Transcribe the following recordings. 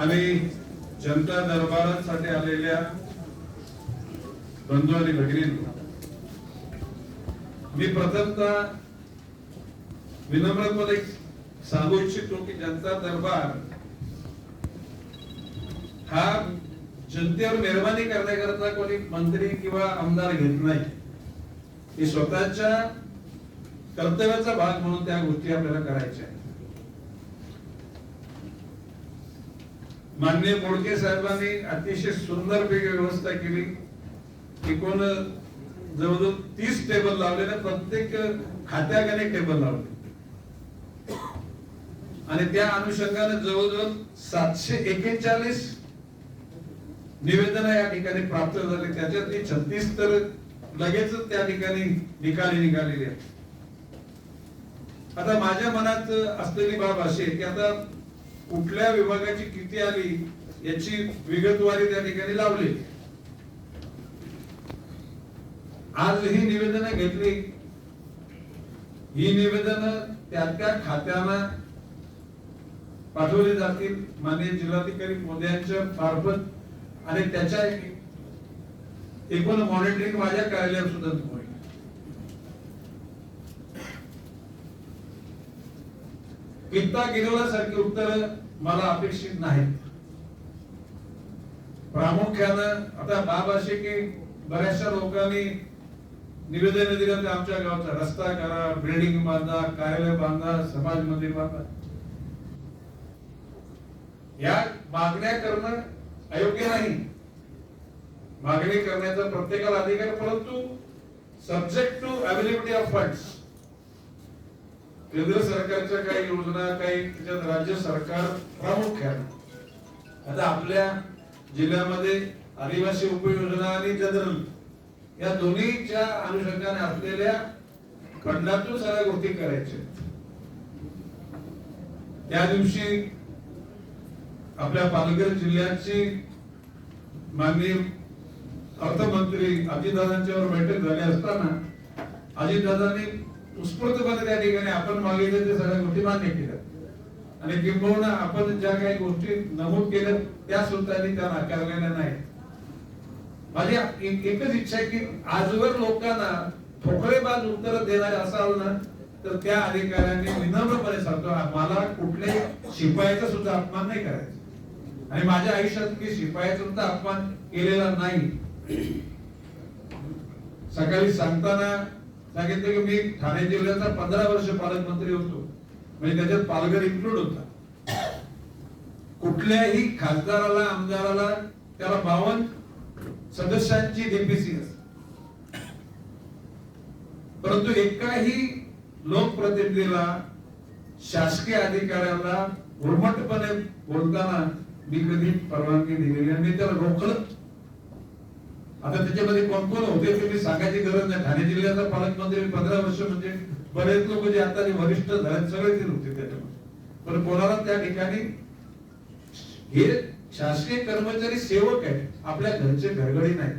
आणि जनता दरबारासाठी आलेल्या बंधू आणि भगिनींनो मी प्रथमतः विनम्रपणे सांगू इच्छितो की जनता दरबार हा जनतेवर मेहरबानी करण्याकरता कोणी मंत्री किंवा आमदार घेत नाही. हे स्वतःच्या कर्तव्याचा भाग म्हणून त्या गोष्टी आपल्याला करायच्या आहेत मान्य मोडके साहेबांनी अतिशय सुंदरपैकी व्यवस्था केली. एकूण जवळजवळ तीस टेबल लावले ना प्रत्येक खात्यागाने टेबल लावले. आणि त्या अनुषंगाने जवळजवळ सातशे एकेचाळीस निवेदन या ठिकाणी प्राप्त झाले. त्याच्यातली छत्तीस तर लगेच त्या ठिकाणी निकाली निघालेली आहे आता माझ्या मनात असलेली बाब अशी आहे की आता कुठल्या विभागाची किती आली याची विगतवारी त्या ठिकाणी लावली. आज ही निवेदनं घेतली. ही निवेदनं त्या त्या खात्यांना पाठवली जातील माननीय जिल्हाधिकारी मोदयांच्या मार्फत. आणि त्याच्या एकूण मॉनिटरिंग माझ्या कार्यालयात सुद्धा पित्ता गिरवल्यासारखी उत्तर मला अपेक्षित नाहीत. प्रामुख्यानं आता बाब अशी की बऱ्याचशा लोकांनी निवेदन दिलं की आमच्या गावचा. रस्ता करा बिल्डिंग बांधा कार्यालय बांधा समाज मंदिर बांधा. या मागण्या करणं अयोग्य नाही. मागणी करण्याचा प्रत्येकाला अधिकार परंतु subject to availability of funds केंद्र सरकारच्या काही योजना काही त्याच्यात राज्य सरकार प्रामुख्याने. आता आपल्या जिल्ह्यामध्ये आदिवासी उपयोजना आणि जनरल या दोन्हीच्या अनुषंगाने असलेल्या खंडातून सगळ्या गोष्टी करायच्या त्या दिवशी आपल्या पालघर जिल्ह्याची माननीय अर्थमंत्री अजितदादांच्यावर बैठक झाली असताना अजितदादांनी उत्स्फूर्तपणे त्या ठिकाणी आपण मागितलं ते सगळ्या गोष्टी मान्य केल्या. आणि किंबहुना आपण ज्या काही गोष्टी नमूद केल्या त्या सुद्धा त्या नाकारलेल्या नाही माझी एकच इच्छा आहे की आजवर लोकांना ठोकळेबाज उत्तर देणारे असाल ना तर त्या अधिकाऱ्यांनी विनम्रपणे सांगतो मला कुठल्याही शिपायाचा सुद्धा अपमान नाही करायचा. आणि माझ्या आयुष्यात मी शिपायाचा सुद्धा अपमान केलेला नाही. सकाळी सांगताना सांगितलं की मी ठाणे जिल्ह्याचा पंधरा वर्ष पालकमंत्री होतो. म्हणजे त्याच्यात पालघर इन्क्लूड होता. कुठल्याही खासदाराला आमदाराला त्याला बावन सदस्यांची डीपीसी असते. परंतु एकाही लोकप्रतिनिधीला शासकीय अधिकाऱ्याला उर्मटपणे बोलताना मी कधी परवानगी दिलेली आणि त्याला रोखलं आता त्याच्यामध्ये कोण कोण होते ते मी सांगायची गरज नाही. ठाणे जिल्ह्याचा पालकमंत्री पंधरा वर्ष म्हणजे बरेच लोक जे आता जे वरिष्ठ झाले सगळे ते होते त्याच्यामध्ये. पण कोणाला त्या ठिकाणी हे शासकीय कर्मचारी सेवक आहेत आपल्या घरचे घरगडी नाही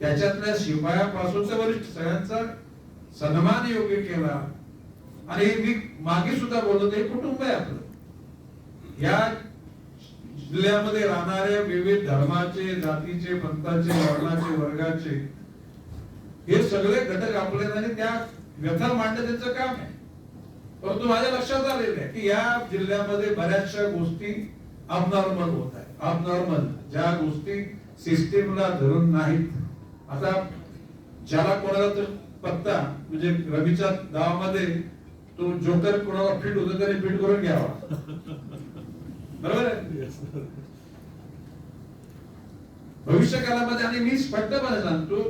त्याच्यातल्या शिपायापासून वरिष्ठ सगळ्यांचा सन्मान योग्य केला. आणि मी मागे सुद्धा बोलतो हे कुटुंब आहे आपलं. या जिल्ह्यामध्ये राहणाऱ्या विविध धर्माचे जातीचे पंथाचे वर्णाचे वर्गाचे हे सगळे घटक आपले आणि त्या व्यथा मांडणं त्यांचं काम आहे. परंतु माझ्या लक्षात आलेलं आहे की या जिल्ह्यामध्ये बऱ्याचशा गोष्टी अबनॉर्मल होत आहेत. अबनॉर्मल ज्या गोष्टी सिस्टीमला धरून नाहीत. आता ज्याला कोणाला तर पत्ता म्हणजे रवीच्या गावामध्ये तो जोकर कोणाला फिट होतो त्याने फिट करून घ्यावा. बरोबर आहे? भविष्य काळामध्ये आणि मी स्पष्टपणे सांगतो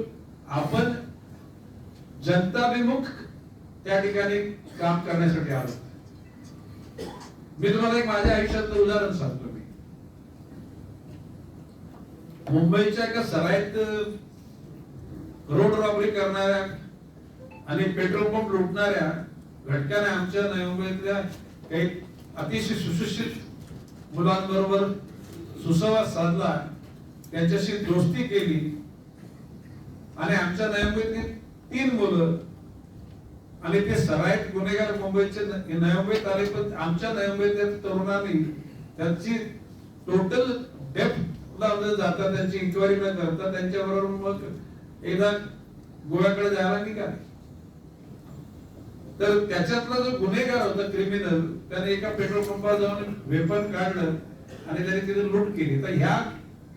आपण जनताभिमुख त्या ठिकाणी काम करण्यासाठी आलो. मी तुम्हाला एक माझ्या आयुष्यातलं उदाहरण सांगतो मी. मुंबईच्या एका सराईत रोड रॉबरी करणाऱ्या आणि पेट्रोल पंप लुटणाऱ्या घटकाने आमच्या नवी मुंबईतल्या काही अतिशय सुशिक्षित मुलांबरोबर सुसंवाद साधला त्यांच्याशी दोस्ती केली. आणि आमच्या नवी तीन मुलं आणि ते सराईत गुन्हेगार मुंबईचे न- आले पण आमच्या नवी तरुणांनी त्यांची टोटल डेप्थ लावलं जाता त्यांची इन्क्वायरी न करता त्यांच्याबरोबर मग एकदा गोव्याकडे जायला निघाले. तर त्याच्यातला जो गुन्हेगार होता क्रिमिनल त्याने एका पेट्रोल पंपावर जाऊन वेपन काढलं आणि त्याने तिथे लूट केली. तर ह्या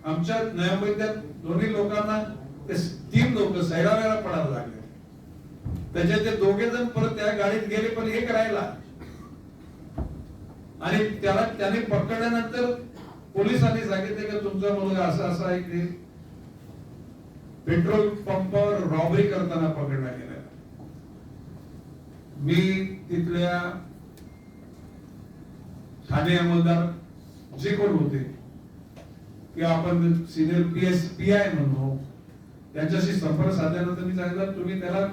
आमच्या नव्यामुंबईतल्या दोन्ही लोकांना ते तीन लोक सैरावेला पडायला लागले. त्याच्यात ते दोघे जण परत त्या गाडीत गेले पण एक राहिला. आणि त्याला त्याने पकडल्यानंतर पोलिसांनी सांगितले की तुमचा मुलगा असा असा आहे की पेट्रोल पंपावर रॉबरी करताना पकडला गेला मी तिथल्या ठाणे अंमलदार जे कोण होते की आपण senior P S P I म्हणू त्यांच्याशी संपर्क साधल्यानंतर मी सांगितलं तुम्ही त्याला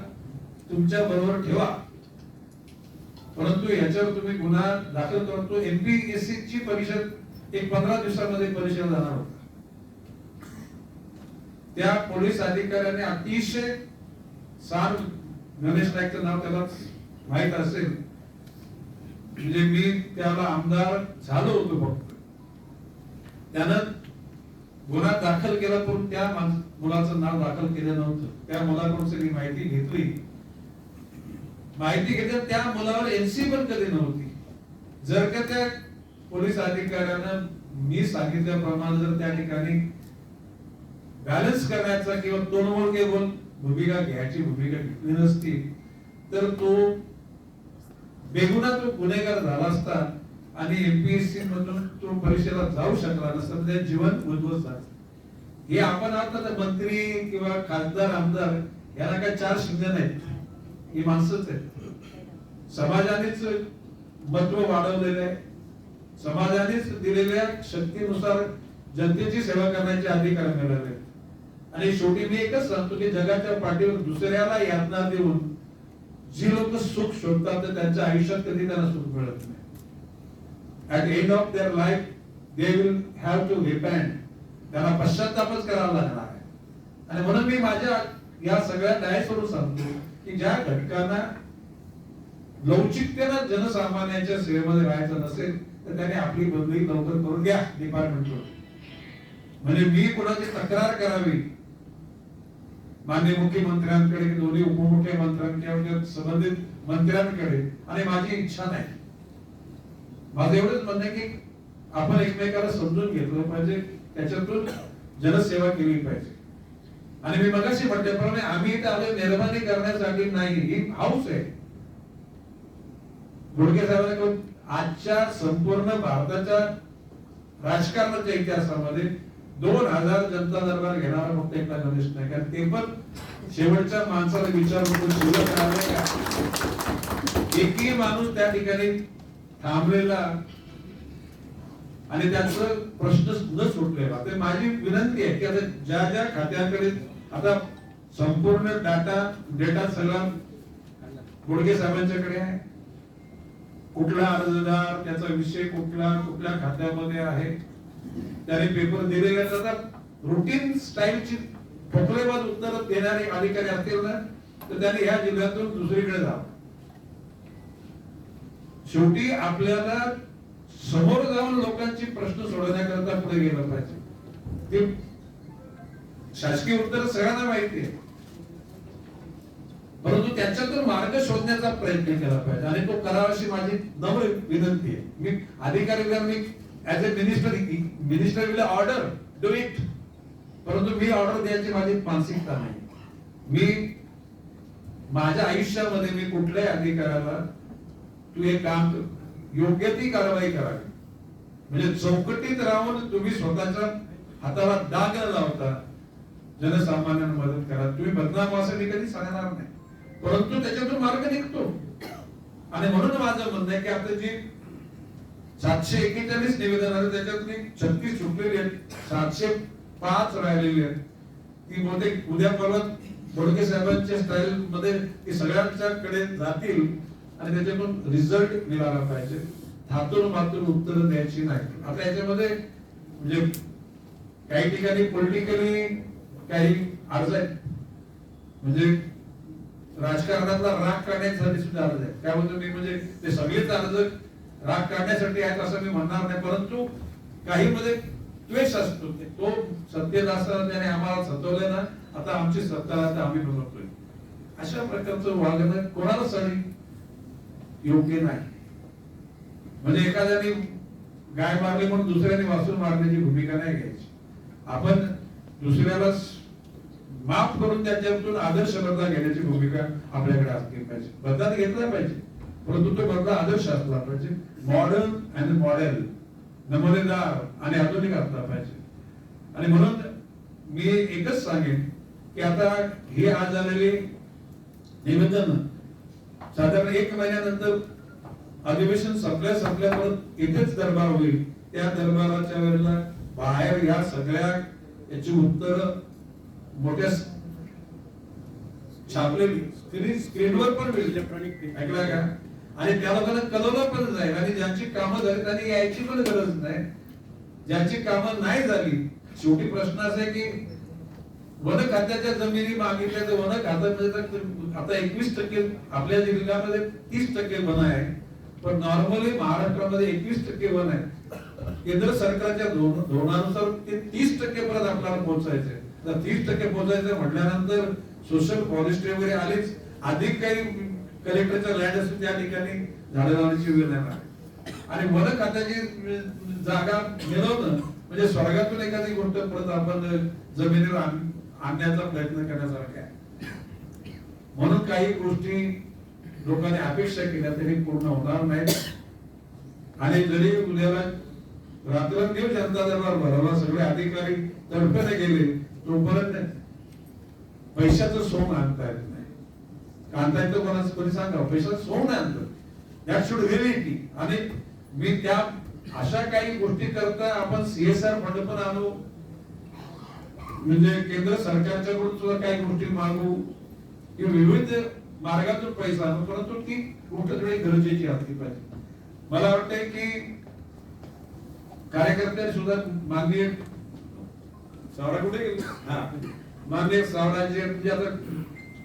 तुमच्या बरोबर ठेवा. परंतु याच्यावर तुम्ही गुन्हा दाखल करतो एमपीएससी ची परिषद एक पंधरा दिवसामध्ये परिषद जाणार होता. त्या पोलीस अधिकाऱ्याने अतिशय सार गणेश नाईकचं नाव त्याला माहीत असेल. म्हणजे मी त्याला आमदार झालो होतो फक्त. त्यानं गुन्हा दाखल केला पण त्या मुलाचं नाव दाखल केलं नव्हतं. त्या मुलाकडून सगळी माहिती घेतली. माहिती घेतल्या त्या मुलावर एनसी पण कधी नव्हती. जर का त्या पोलीस अधिकाऱ्यानं मी सांगितल्याप्रमाणे जर त्या ठिकाणी बॅलन्स करण्याचा किंवा तोंडमोड घेऊन भूमिका घ्यायची भूमिका घेतली नसती तर तो बेगुना तो गुन्हेगार झाला असता आणि एमपीएससी मधून तो परीक्षेला जाऊ शकला नसता म्हणजे जीवन उद्ध्वस्त हे आपण आता मंत्री किंवा खासदार आमदार याला काय चार शून्य नाहीत? ही माणसंच आहेत. समाजानेच महत्त्व वाढवलेलं आहे. समाजानेच दिलेल्या शक्तीनुसार जनतेची सेवा करण्याचे अधिकार मिळाले. आणि शेवटी मी एकच सांगतो की जगाच्या पाठीवर दुसऱ्याला यातना देऊन जी लोक सुख शोधतात तर त्यांच्या आयुष्यात कधी त्यांना सुख मिळत नाही. At end of their life they will have to repent त्यांना पश्चातापच करावा लागणार आहे. आणि म्हणून मी माझ्या या सगळ्या न्यायस्वरूप सांगतो की ज्या घटकांना लवचिकतेनं जनसामान्यांच्या सेवेमध्ये राहायचं नसेल तर त्याने आपली बदली लवकर करून घ्या डिपार्टमेंटवर म्हणजे मी कोणाची तक्रार करावी माननीय मुख्यमंत्र्यांकडे दोन्ही उपमुख्यमंत्र्यांकडे संबंधित मंत्र्यांकडे. आणि माझी इच्छा नाही. माझं एवढंच म्हणणं आहे की आपण एकमेकाला समजून घेतलं पाहिजे. त्याच्यातून जनसेवा केली पाहिजे. आणि मी मगाशी म्हटल्याप्रमाणे आम्ही इथे आलो निर्माणी करण्यासाठी नाही. ही हाऊस आहे. घोडके साहेबांनी आजच्या संपूर्ण भारताच्या राजकारणाच्या इतिहासामध्ये दोन हजार जनता दरबार घेणारा फक्त एकटा गणेश नाही कारण ते पण शेवटच्या माणसाला विचार शिल्लक का एकही माणूस त्या ठिकाणी थांबलेला आणि त्याचं प्रश्न सुद्धा सुटलेला. ते माझी विनंती आहे की आता ज्या ज्या खात्याकडे आता संपूर्ण डाटा डेटा सगळा गुडगे साहेबांच्याकडे आहे. कुठला अर्जदार त्याचा विषय कुठला कुठल्या खात्यामध्ये आहे? त्याने पेपर दिलेले जातात रुटीन स्टाईलची ठोकलेबाज उत्तर देणारे अधिकारी असतील ना तर त्याने ह्या जिल्ह्यातून दुसरीकडे जावं. शेवटी आपल्याला समोर जाऊन लोकांची प्रश्न सोडवण्याकरता पुढे गेलं पाहिजे. ते शासकीय उत्तर सगळ्यांना माहिती आहे. परंतु त्याच्यातून मार्ग शोधण्याचा प्रयत्न केला पाहिजे. आणि तो करावा अशी माझी नम्र विनंती आहे. मी अधिकारी मी as a minister minister will order do it परंतु मी ऑर्डर द्यायची माझी मानसिकता नाही. मी माझ्या आयुष्यामध्ये मी कुठल्याही अधिकाऱ्याला तू हे काम योग्य ती कारवाई करावी म्हणजे चौकटीत राहून तुम्ही स्वतःच्या हाताला दाग न लावता जनसामान्यांना मदत करा. तुम्ही बदनाम व्हासाठी कधी सांगणार नाही. परंतु त्याच्यातून मार्ग निघतो. आणि म्हणून माझं म्हणणं आहे की आता जी सातशे एकेचाळीस निवेदन आले त्याच्यातली छत्तीस सुटलेली आहेत सातशे पाच राहिलेली आहेत. ती बहुतेक उद्या परत बोडके साहेबांच्या स्टाईल मध्ये ती सगळ्यांच्याकडे जातील आणि त्याच्यातून रिझल्ट मिळाला पाहिजे. थातून मातून उत्तर द्यायची नाही. आता याच्यामध्ये म्हणजे काही ठिकाणी पॉलिटिकली काही अर्ज आहेत. म्हणजे राजकारणातला राग काढण्यासाठी सुद्धा अर्ज आहे त्यामध्ये मी म्हणजे ते सगळेच अर्ज राग काढण्यासाठी आहेत असं मी म्हणणार नाही परंतु काही मध्ये द्वेष असतो. तो सत्यदासा त्याने आम्हाला सतवलं ना आता आमची सत्ता आता आम्ही बनवतोय. अशा प्रकारचं वागणं कोणाला आणि योग्य नाही. म्हणजे एखाद्याने गाय मारली म्हणून दुसऱ्याने वासून मारण्याची भूमिका नाही घ्यायची. आपण दुसऱ्याला माफ करून त्याच्यातून आदर्श बदला घेण्याची भूमिका आपल्याकडे असली पाहिजे. बदला घेतला पाहिजे. परंतु तो बदला आदर्श असला पाहिजे. मॉडर्न आणि मॉडेल नमुनेदार आणि आधुनिक असला पाहिजे. आणि म्हणून मी एकच सांगेन की आता ही आज झालेली निवेदन साधारण एक महिन्यानंतर अधिवेशन संपल्या संपल्या परत इथेच दरबार होईल. त्या दरबाराच्या वेळेला बाहेर या सगळ्या याची उत्तर मोठ्या छापलेली. स्क्रीन स्क्रीनवर पण होईल इलेक्ट्रॉनिक ऐकला का? आणि त्या लोकांना कळवलं पण जाईल आणि ज्यांची कामं झाली त्यांनी यायची पण गरज नाही. ज्यांची कामं नाही झाली शेवटी प्रश्न असा आहे की वन खात्याच्या जमिनी मागितल्या तर वन खात्यामध्ये आता एकवीस टक्के आपल्या जिल्ह्यामध्ये तीस टक्के वन आहे. पण नॉर्मली महाराष्ट्रामध्ये एकवीस टक्के वन आहे. केंद्र सरकारच्या धोरणानुसार ते तीस टक्के पर्यंत आपल्याला पोहोचायचे तर तीस टक्के पोहोचायचं म्हटल्यानंतर सोशल फॉरेस्ट्री वगैरे आलीच. अधिक काही कलेक्टरच्या लँड असून त्या ठिकाणी झाडं लावण्याची वेळ येणार आणि वन खात्याची जागा मिळवणं म्हणजे स्वर्गातून एखादी गोष्ट परत आपण जमिनीवर आणण्याचा प्रयत्न करण्यासारखा आहे. म्हणून काही गोष्टी लोकांनी अपेक्षा केल्या तरी पूर्ण होणार नाही आणि जरी उद्याला रात्रंदिवस जनता दरबार भरवला सगळे अधिकारी तडफेने गेले तोपर्यंत पैशाचं सोंग आणता येत नाही. आणता येतं कोणाचं कोणी सांगा? पैशाचं सोंग नाही आणतं दॅट शुड रिअलिटी आणि मी त्या अशा काही गोष्टी करता आपण सीएसआर फंड पण आणू. म्हणजे केंद्र सरकारच्याकडून सुद्धा काही गोष्टी मागू. किंवा विविध मार्गातून पैसा आणू. परंतु ती कुठेतरी गरजेची असली पाहिजे. मला वाटतंय की कार्यकर्ते सुद्धा माननीय सावरा कुठे हा. माननीय सावराचे म्हणजे आता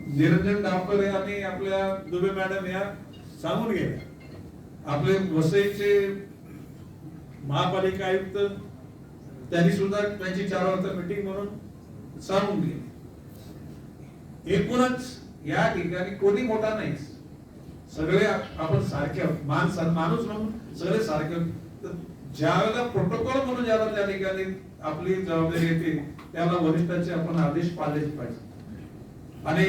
निरंजन डावकर हे आणि आपल्या दुबे मॅडम या सांगून गेल्या. आपले वसईचे महापालिका आयुक्त त्यांनी सुद्धा त्यांची चार वाजता मीटिंग म्हणून सांगून गेली. एकूणच या ठिकाणी कोणी मोठा नाही. सगळे आपण सारखे मान माणूस म्हणून सगळे सारखे ज्या वेळेला प्रोटोकॉल म्हणून ज्याला त्या ठिकाणी आपली जबाबदारी येते त्याला वरिष्ठाचे आपण आदेश पाळलेच पाहिजे. आणि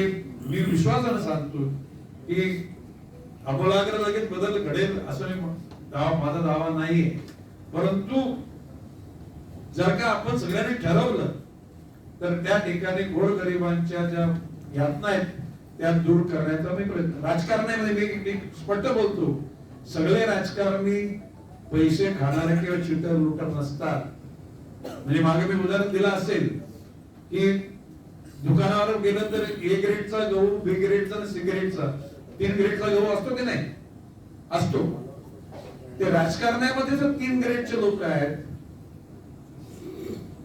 मी विश्वासानं सांगतो की अमोलाग्र लगेच बदल घडेल असं मी दावा माझा दावा नाहीये. परंतु जर का आपण सगळ्यांनी ठरवलं तर त्या ठिकाणी गोरगरिबांच्या ज्या यातना आहेत त्या दूर करण्याचा मी प्रयत्न राजकारणामध्ये मी मी स्पष्ट बोलतो. सगळे राजकारणी पैसे खाणारे किंवा चिटर लुटत नसतात. म्हणजे मागे मी उदाहरण दिलं असेल की दुकानावर गेलं तर ए ग्रेडचा गहू बी ग्रेडचा आणि सी ग्रेडचा तीन ग्रेडचा गहू असतो की नाही? असतो. ते राजकारणामध्ये जर तीन ग्रेडचे लोक आहेत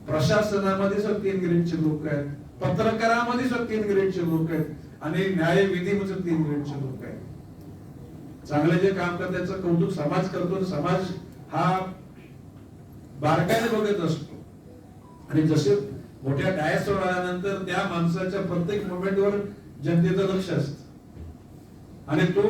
प्रशासनामध्ये सर तीन ग्रेडचे लोक आहेत पत्रकारामध्ये सर तीन ग्रेडचे लोक आहेत आणि न्यायविधीमध्ये सुद्धा तीन ग्रेडचे लोक आहेत. चांगले जे काम करतात त्याचं कौतुक समाज करतो समाज हा बारकाईने बघत असतो. आणि जसे मोठ्या डायसवर आल्यानंतर त्या माणसाच्या प्रत्येक मोमेंटवर जनतेचं लक्ष असत. आणि तो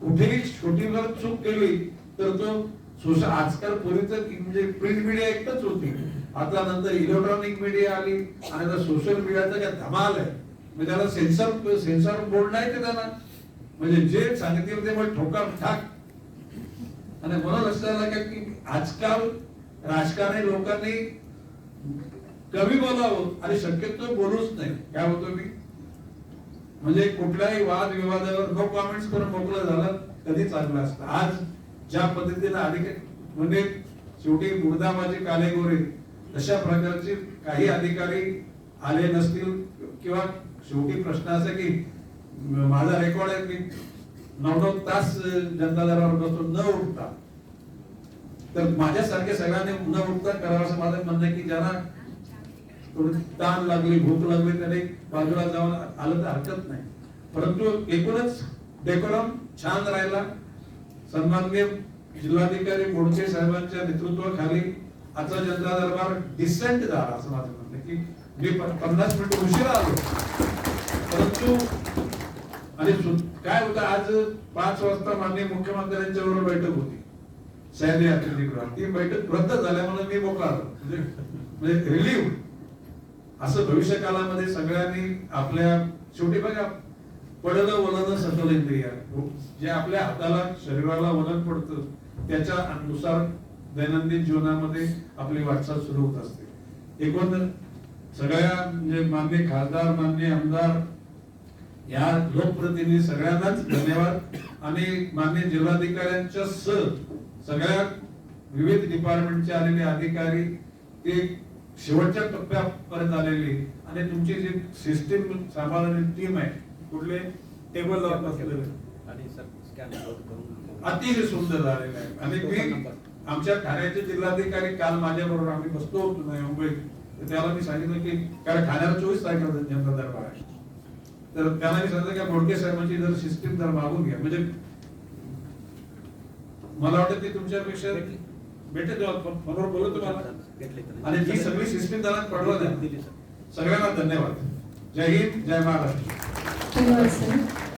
कुठेही छोटी जर चूक केली तर तो सोशल आजकाल पूर्वी म्हणजे प्रिंट मीडिया एकच होती. आता नंतर इलेक्ट्रॉनिक मीडिया आली आणि आता सोशल मीडियाचा काय धमाल आहे. म्हणजे त्याला सेन्सर सेन्सर बोर्ड नाही ते त्यांना म्हणजे जे सांगितले ते मग ठोका ठाक. आणि म्हणून असं झालं की आजकाल राजकारणी लोकांनी कमी बोलावं आणि शक्यतो बोलूच नाही. काय होतो मी? म्हणजे कुठल्याही वाद विवादावर नो कॉमेंट्स करून मोकळं झालं कधी चांगलं असतं. आज ज्या पद्धतीने अधिक म्हणजे शेवटी मुर्दाबाजी कालेगोरे तशा प्रकारचे काही अधिकारी आले नसतील किंवा शेवटी प्रश्न असा की माझा रेकॉर्ड आहे मी नऊ नऊ तास जनता दरबार बसतो न उठता. तर माझ्यासारख्या सगळ्यांनी न उठता करावं असं माझं म्हणणं की ज्यांना थोडी ताण लागली भूक लागली त्याने बाजूला जाऊन आलं तर हरकत नाही. परंतु एकूणच डेकोरम छान राहिला. सन्माननीय जिल्हाधिकारी बोडके साहेबांच्या नेतृत्वाखाली आजचा जनता दरबार डिसेंट झाला असं माझं म्हणणं की मी पन्नास मिनिट उशिरा आलो. परंतु आणि काय होतं आज पाच वाजता माननीय मुख्यमंत्र्यांच्या बरोबर बैठक होती. सह्याद्री अतिथीगृहात ती बैठक रद्द झाल्यामुळे मी मोकळा म्हणजे, म्हणजे रिलीव्ह असं भविष्य काळामध्ये सगळ्यांनी आपल्या शेवटी बघा पडलं वलन सकल इंद्रिया. जे आपल्या हाताला शरीराला वलन पडतं त्याच्या अनुसार दैनंदिन जीवनामध्ये आपली वाटचाल सुरू होत असते. एकूण सगळ्या म्हणजे मान्य खासदार मान्य आमदार या लोकप्रतिनिधी सगळ्यांनाच धन्यवाद. आणि मान्य जिल्हाधिकाऱ्यांच्या सह सगळ्या विविध डिपार्टमेंटचे आलेले अधिकारी ते शेवटच्या टप्प्यापर्यंत आलेले आणि तुमची जी सिस्टीम सांभाळणारी टीम आहे कुठले टेबल अतिशय सुंदर झालेलं आहे. आणि मी आमच्या ठाण्याचे जिल्हाधिकारी काल माझ्या बरोबर आम्ही बसतो होतो मुंबईत. त्याला मी सांगितलं की कारण ठाण्याला चोवीस तारखेला जनता दरबार आहे तर त्याला मी सांगितलं की बोडके साहेबांची जर सिस्टीम जर मागून घ्या. म्हणजे मला वाटतं ती तुमच्यापेक्षा भेटली. फोनवर बोलत तुम्हाला. आणि जी सगळी सिस्टीम द्या दिली सर. सगळ्यांना धन्यवाद. जय हिंद जय महाराष्ट्र. धन्यवाद सर.